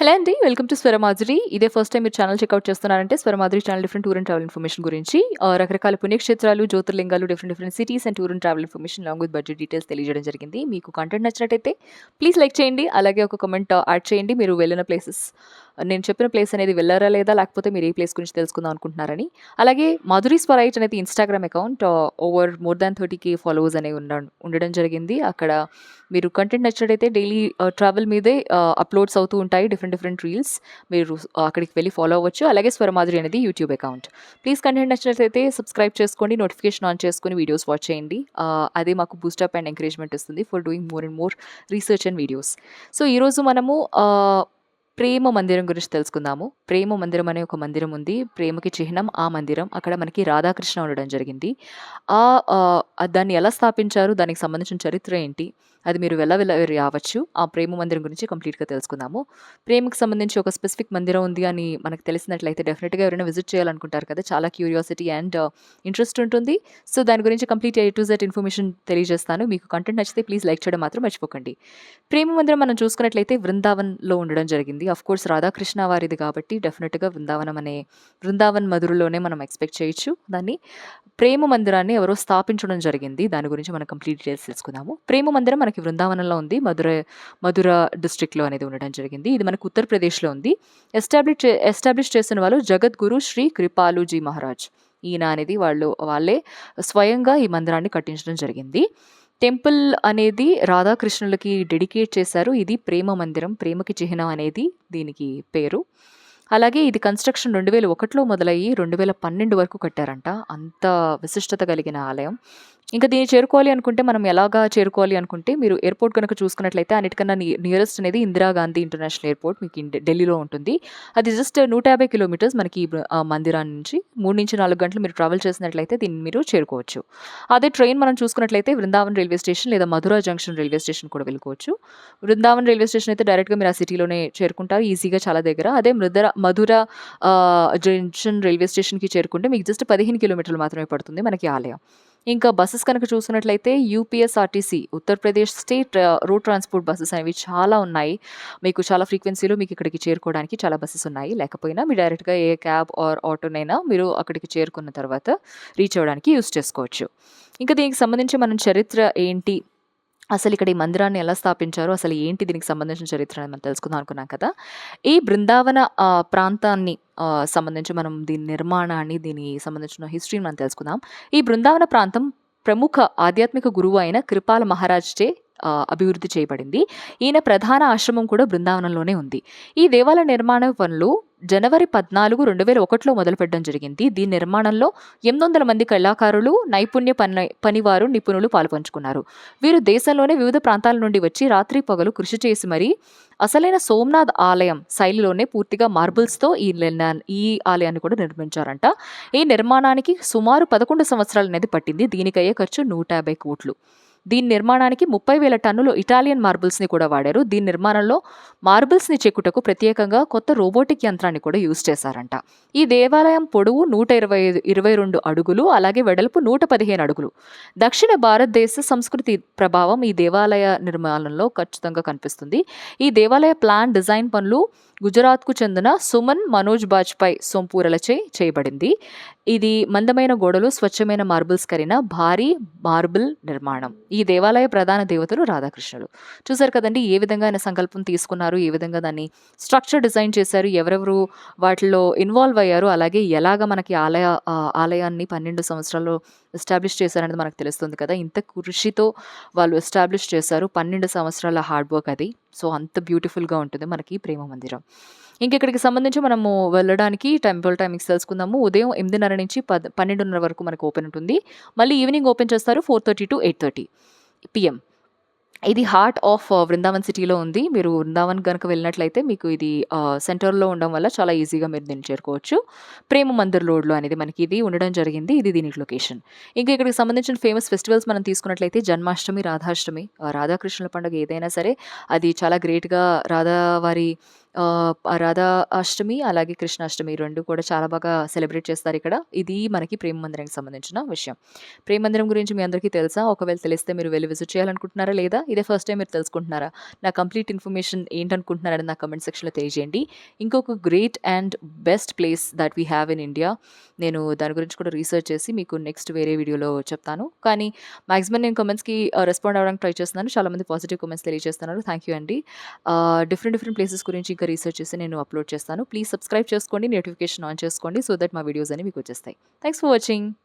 Hello అండి welcome to Swaramadhuri ఇదే first time మీరు ఛానల్ చెక్అవుట్ చేస్తున్నారంటే Swaramadhuri channel different tour and travel information గురించి. రకరకాల పుణ్యక్షేత్రాలు జ్యోతిర్లింగాలు different different cities and tour and travel information long with budget details తెలియజేయడం జరిగింది. మీకు కంటెంట్ నచ్చినట్టయితే ప్లీజ్ లైక్ చేయండి. అలాగే ఒక కమెంట్ యాడ్ uh, చేయండి. మీరు వెళ్ళిన ప్లేసెస్ నేను చెప్పిన ప్లేస్ అనేది వెళ్ళారా లేదా లేకపోతే మీరు ఏ ప్లేస్ గురించి తెలుసుకుందాం అనుకుంటున్నారని. అలాగే మధురి స్వరైట్ అనేది Instagram account over more than thirty K followers అనేవి ఉండ ఉండడం జరిగింది. అక్కడ మీరు కంటెంట్ నచ్చినట్టయితే డైలీ ట్రావెల్ uh, మీదే uh, అప్లోడ్స్ అవుతూ ఉంటాయి డిఫరెంట్ డిఫరెంట్ రీల్స్ మీరు uh, అక్కడికి వెళ్ళి ఫాలో అవ్వచ్చు. అలాగే స్వరమాధురి అనేది యూట్యూబ్ అకౌంట్ ప్లీజ్ కంటెంట్ నచ్చినట్లయితే సబ్స్క్రైబ్ చేసుకోండి నోటిఫికేషన్ ఆన్ చేసుకుని వీడియోస్ వాచ్ చేయండి. అదే మాకు బూస్టప్ అండ్ ఎంకరేజ్మెంట్ ఇస్తుంది for doing more and more research and videos so ఈరోజు మనము ప్రేమ మందిరం గురించి తెలుసుకుందాము. ప్రేమ మందిరం అనే ఒక మందిరం ఉంది. ప్రేమకి చిహ్నం ఆ మందిరం. అక్కడ మనకి రాధాకృష్ణ ఉండడం జరిగింది. ఆ దాన్ని ఎలా స్థాపించారు? దానికి సంబంధించిన చరిత్ర ఏంటి? అది మీరు వెళ్ళ వెళ్ళ రావచ్చు. ఆ ప్రేమ మందిరం గురించి కంప్లీట్గా తెలుసుకుందాము. ప్రేమకు సంబంధించి ఒక స్పెసిఫిక్ మందిరం ఉంది అని మనకు తెలిసినట్లయితే డెఫినెట్గా ఎవరైనా విజిట్ చేయాలనుకుంటారు కదా చాలా క్యూరియాసిటీ అండ్ ఇంట్రెస్ట్ ఉంటుంది. సో దాని గురించి complete A to Z information తెలియజేస్తాను. మీకు కంటెంట్ నచ్చితే ప్లీజ్ లైక్ చేయడం మాత్రం మర్చిపోకండి. ప్రేమ మందిరం మనం చూసుకున్నట్లయితే వృందావన్లో ఉండడం జరిగింది. అఫ్ కోర్స్ రాధాకృష్ణ వారిది కాబట్టి డెఫినెట్గా వృందావనం అనే వృందావన్ మధురలోనే మనం ఎక్స్పెక్ట్ చేయొచ్చు దాన్ని. ప్రేమ మందిరాన్ని ఎవరో స్థాపించడం జరిగింది. దాని గురించి మనం కంప్లీట్ డీటెయిల్స్ తెలుసుకుందాము. ప్రేమ మందిరం మనకి వృందావనంలో ఉంది. మధుర మధుర డిస్ట్రిక్ట్లో అనేది ఉండడం జరిగింది. ఇది మనకు ఉత్తరప్రదేశ్లో ఉంది. ఎస్టాబ్లిష్ ఎస్టాబ్లిష్ చేసిన వాళ్ళు జగద్గురు శ్రీ కృపాలుజీ మహారాజ్. ఈయన అనేది వాళ్ళు వాళ్ళే స్వయంగా ఈ మందిరాన్ని కట్టించడం జరిగింది. టెంపుల్ అనేది రాధాకృష్ణులకి డెడికేట్ చేశారు. ఇది ప్రేమ మందిరం ప్రేమకి చిహ్నం అనేది దీనికి పేరు. అలాగే ఇది కన్స్ట్రక్షన్ రెండు వేల ఒకటిలో మొదలయ్యి రెండు వేల పన్నెండు వరకు కట్టారంట. అంత విశిష్టత కలిగిన ఆలయం. ఇంకా దీన్ని చేరుకోవాలి అనుకుంటే మనం ఎలాగా చేరుకోవాలి అనుకుంటే మీరు ఎయిర్పోర్ట్ కనుక చూసుకున్నట్లయితే అన్నిటికన్నా నియరెస్ట్ అనేది ఇందిరాగాంధీ ఇంటర్నేషనల్ ఎయిర్పోర్ట్ మీకు ఢిల్లీలో ఉంటుంది. అది జస్ట్ నూట యాభై కిలోమీటర్స్ మనకి ఈ మందిరాన్ని నుంచి మూడు నుంచి నాలుగు గంటలు మీరు ట్రావెల్ చేసినట్లయితే దీన్ని మీరు చేరుకోవచ్చు. అదే ట్రైన్ మనం చూసుకున్నట్లయితే వృందావన్ రైల్వే స్టేషన్ లేదా మధురా జంక్షన్ రైల్వే స్టేషన్ కూడా వెళ్ళుకోవచ్చు వృందావన్ రైల్వే స్టేషన్ అయితే డైరెక్ట్గా మీరు ఆ సిటీలోనే చేరుకుంటారు ఈజీగా చాలా దగ్గర. అదే మృదరా మధుర జంక్షన్ రైల్వే స్టేషన్కి చేరుకుంటే మీకు జస్ట్ పదిహేను కిలోమీటర్లు మాత్రమే పడుతుంది మనకి ఆలయం. ఇంకా బస్సెస్ కనుక చూసుకున్నట్లయితే UPSRTC Uttar Pradesh state road transport buses అనేవి చాలా ఉన్నాయి. మీకు చాలా ఫ్రీక్వెన్సీలో మీకు ఇక్కడికి చేరుకోవడానికి చాలా బస్సెస్ ఉన్నాయి. లేకపోయినా మీరు డైరెక్ట్గా ఏ క్యాబ్ ఆర్ ఆటోనైనా మీరు అక్కడికి చేరుకున్న తర్వాత రీచ్ అవ్వడానికి యూస్ చేసుకోవచ్చు. ఇంకా దీనికి సంబంధించి మనం చరిత్ర ఏంటి? అసలు ఇక్కడ ఈ మందిరాన్ని ఎలా స్థాపించారు అసలు ఏంటి దీనికి సంబంధించిన చరిత్ర అని మనం తెలుసుకుందాం అనుకున్నాం కదా. ఈ బృందావన ప్రాంతాన్ని సంబంధించి మనం దీని నిర్మాణాన్ని దీని సంబంధించిన హిస్టరీని మనం తెలుసుకుందాం. ఈ బృందావన ప్రాంతం ప్రముఖ ఆధ్యాత్మిక గురువు అయిన కృపాల మహారాజ్చే అభివృద్ధి చేయబడింది. ఈయన ప్రధాన ఆశ్రమం కూడా బృందావనంలోనే ఉంది. ఈ దేవాలయ నిర్మాణ పనులు జనవరి పద్నాలుగు రెండు వేల ఒకటిలో మొదలుపెట్టడం జరిగింది. దీని నిర్మాణంలో ఎనిమిది వందల మంది కళాకారులు నైపుణ్య పని పనివారు నిపుణులు పాల్పంచుకున్నారు. వీరు దేశంలోనే వివిధ ప్రాంతాల నుండి వచ్చి రాత్రి పగలు కృషి చేసి మరీ అసలైన సోమనాథ్ ఆలయం శైలిలోనే పూర్తిగా మార్బుల్స్తో ఈ ఈ ఆలయాన్ని కూడా నిర్మించారంట. ఈ నిర్మాణానికి సుమారు పదకొండు సంవత్సరాలు అనేది పట్టింది. దీనికయ్యే ఖర్చు నూట యాభై కోట్లు. దీని నిర్మాణానికి ముప్పై వేల టన్నులు ఇటాలియన్ మార్బుల్స్ని కూడా వాడారు. దీని నిర్మాణంలో మార్బుల్స్ని చెక్కుటకు ప్రత్యేకంగా కొత్త రోబోటిక్ యంత్రాన్ని కూడా యూజ్ చేశారంట. ఈ దేవాలయం పొడవు నూట ఇరవై ఇరవై రెండు అడుగులు అలాగే వెడల్పు నూట పదిహేను అడుగులు. దక్షిణ భారతదేశ సంస్కృతి ప్రభావం ఈ దేవాలయ నిర్మాణంలో ఖచ్చితంగా కనిపిస్తుంది. ఈ దేవాలయ ప్లాన్ డిజైన్ పనులు గుజరాత్కు చెందిన సుమన్ మనోజ్ బాజ్పాయ్ సొంపూరలచే చేయబడింది. ఇది మందమైన గోడలు స్వచ్ఛమైన మార్బుల్స్ కరిన భారీ మార్బుల్ నిర్మాణం. ఈ దేవాలయ ప్రధాన దేవతలు రాధాకృష్ణులు. చూసారు కదండి ఏ విధంగా ఆయన సంకల్పం తీసుకున్నారు ఏ విధంగా దాన్ని స్ట్రక్చర్ డిజైన్ చేశారు ఎవరెవరు వాటిలో ఇన్వాల్వ్ అయ్యారు అలాగే ఎలాగ మనకి ఆలయ ఆలయాన్ని పన్నెండు సంవత్సరాలు ఎస్టాబ్లిష్ చేశారనేది మనకు తెలుస్తుంది కదా. ఇంత కృషితో వాళ్ళు ఎస్టాబ్లిష్ చేశారు. పన్నెండు సంవత్సరాల హార్డ్ వర్క్ అది. సో అంత బ్యూటిఫుల్గా ఉంటుంది మనకి ప్రేమ మందిరం. ఇంకెక్కడికి సంబంధించి మనము వెళ్ళడానికి టెంపుల్ టైమింగ్స్ తెలుసుకుందాము. ఉదయం ఎనిమిదిన్నర నుంచి పద్ పన్నెండున్నర వరకు మనకు ఓపెన్ ఉంటుంది. మళ్ళీ ఈవినింగ్ ఓపెన్ చేస్తారు four thirty to eight thirty PM. ఇది హార్ట్ ఆఫ్ వృందావన్ సిటీలో ఉంది. మీరు వృందావన్ కనుక వెళ్ళినట్లయితే మీకు ఇది uh, సెంటర్లో ఉండడం వల్ల చాలా ఈజీగా మీరు దీన్ని చేరుకోవచ్చు. ప్రేమ మందిర్ రోడ్లో అనేది మనకి ఇది ఉండడం జరిగింది. ఇది దీనికి లొకేషన్ ఇంకా ఇక్కడికి సంబంధించిన ఫేమస్ ఫెస్టివల్స్ మనం తీసుకున్నట్లయితే జన్మాష్టమి రాధాష్టమి uh, రాధాకృష్ణుల పండుగ ఏదైనా సరే అది చాలా గ్రేట్గా రాధావారి రాధా అష్టమి అలాగే కృష్ణాష్టమి రెండు కూడా చాలా బాగా సెలబ్రేట్ చేస్తారు ఇక్కడ ఇది మనకి ప్రేమ మందిరానికి సంబంధించిన విషయం. ప్రేమ మందిరం గురించి మీ అందరికీ తెలుసా? ఒకవేళ తెలిస్తే మీరు వెళ్ళి విజిట్ చేయాలనుకుంటున్నారా? లేదా ఇదే ఫస్ట్ టైం మీరు తెలుసుకుంటున్నారా? నా కంప్లీట్ ఇన్ఫర్మేషన్ ఏంటనుకుంటున్నారని నా కమెంట్ సెక్షన్‌లో తెలియజేయండి. ఇంకొక great and best place that we have in India. నేను దాని గురించి కూడా రీసెర్చ్ చేసి మీకు నెక్స్ట్ వేరే వీడియోలో చెప్తాను. కానీ మాక్సిమం నేను కమెంట్స్కి రెస్పాండ్ అవ్వడానికి ట్రై చేస్తున్నాను. చాలామంది పాజిటివ్ కమెంట్స్ తెలియజేస్తున్నారు. థ్యాంక్ యూ అండి. డిఫరెంట్ డిఫరెంట్ ప్లేసెస్ గురించి ఇంకా రీసెర్చ్ చేసి నేను అప్‌లోడ్ చేస్తాను. ప్లీజ్ సబ్స్క్రైబ్ చేసుకోండి. నోటిఫికేషన్ ఆన్ చేసుకోండి. సో దట్ మా వీడియోస్ అనేవి మీకు వచ్చేస్తాయి. Thanks for watching.